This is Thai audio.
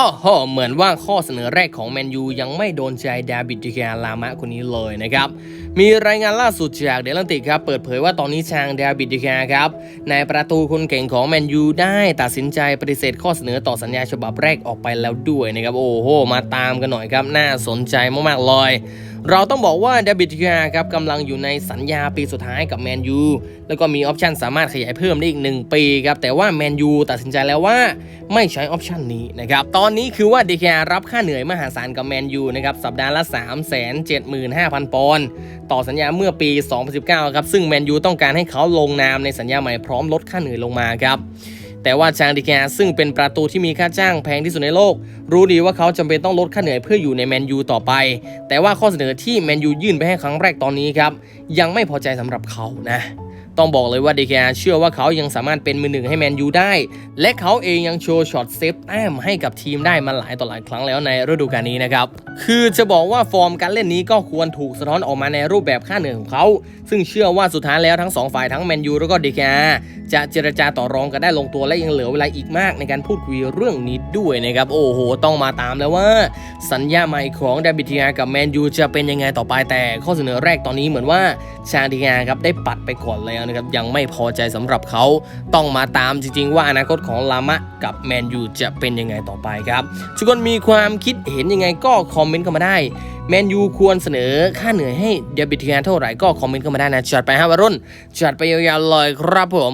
อ้อโหเหมือนว่าข้อเสนอแรกของแมนยูยังไม่โดนใจดาบิดดิกาลามะคนนี้เลยนะครับ มีรายงานล่าสุดจากเดลันติกครับ เปิดเผยว่าตอนนี้ทางดาบิดดิกาครับนายประตูคนเก่งของแมนยูได้ตัดสินใจปฏิเสธข้อเสนอต่อสัญญาฉบับแรกออกไปแล้วด้วยนะครับ โอ้โห มาตามกันหน่อยครับ น่าสนใจมากๆเลยเราต้องบอกว่าเดบิดดิกาครับกำลังอยู่ในสัญญาปีสุดท้ายกับแมนยูแล้วก็มีออปชันสามารถขยายเพิ่มได้อีก 1 ปีครับแต่ว่าแมนยูตัดสินใจแล้วว่าไม่ใช้ออปชันนี้นะครับตอนนี้คือว่าเดิการับค่าเหนื่อยมหาศาลกับแมนยูนะครับสัปดาห์ละ 3 7 5 0 0 0 ปอนด์ต่อสัญญาเมื่อปี 2019 ครับซึ่งแมนยูต้องการให้เขาลงนามในสัญญาใหม่พร้อมลดค่าเหนื่อยลงมาครับ แต่ว่าชางดิแกซึ่งเป็นประตูที่มีค่าจ้างแพงที่สุดในโลก รู้ดีว่าเขาจำเป็นต้องลดค่าเหนื่อยเพื่ออยู่ในแมนยูต่อไป แต่ว่าข้อเสนอที่แมนยูยื่นไปให้ครั้งแรกตอนนี้ครับยังไม่พอใจสำหรับเขานะ ต้องบอกเลยว่าเดแกเชื่อว่าเขายังสามารถเป็นมือหนึ่งให้แมนยูได้ และเขาเองยังโชว์ช็อตเซฟแต้มให้กับทีมได้มาหลายต่อหลายครั้งแล้วในฤดูกาลนี้นะครับ คือจะบอกว่าฟอร์มการเล่นนี้ก็ควรถูกสะท้อนออกมาในรูปแบบค่าเหนื่อยของเขา ซึ่งเชื่อว่าสุดท้ายแล้วทั้งสองฝ่ายทั้งแมนยูแล้วก็เดแกจะเจรจาต่อรองกันได้ลงตัวและยังเหลือเวลาอีกมากในการพูดคุยเรื่องนี้ด้วยนะครับโอ้โห ต้องมาตามแล้วว่า สัญญาใหม่ของดาบิทีอากับแมนยูจะเป็นยังไงต่อไปแต่ข้อเสนอแรกตอนนี้เหมือนว่าชาดิงาครับได้ปัดไปก่อนแล้วนะครับยังไม่พอใจสำหรับเขาต้องมาตามจริงๆ ว่าอนาคตของลามะกับแมนยูจะเป็นยังไงต่อไปครับทุกคนมีความคิดเห็นยังไงก็คอมเมนต์เข้ามาได้แมนยูควรเสนอค่าเหนื่อยให้เดบิทียนเท่าไหร่ก็คอมเมนต์เข้ามาได้นะจัดไปฮะวรุ่นจัดไปยาวๆเลยครับผม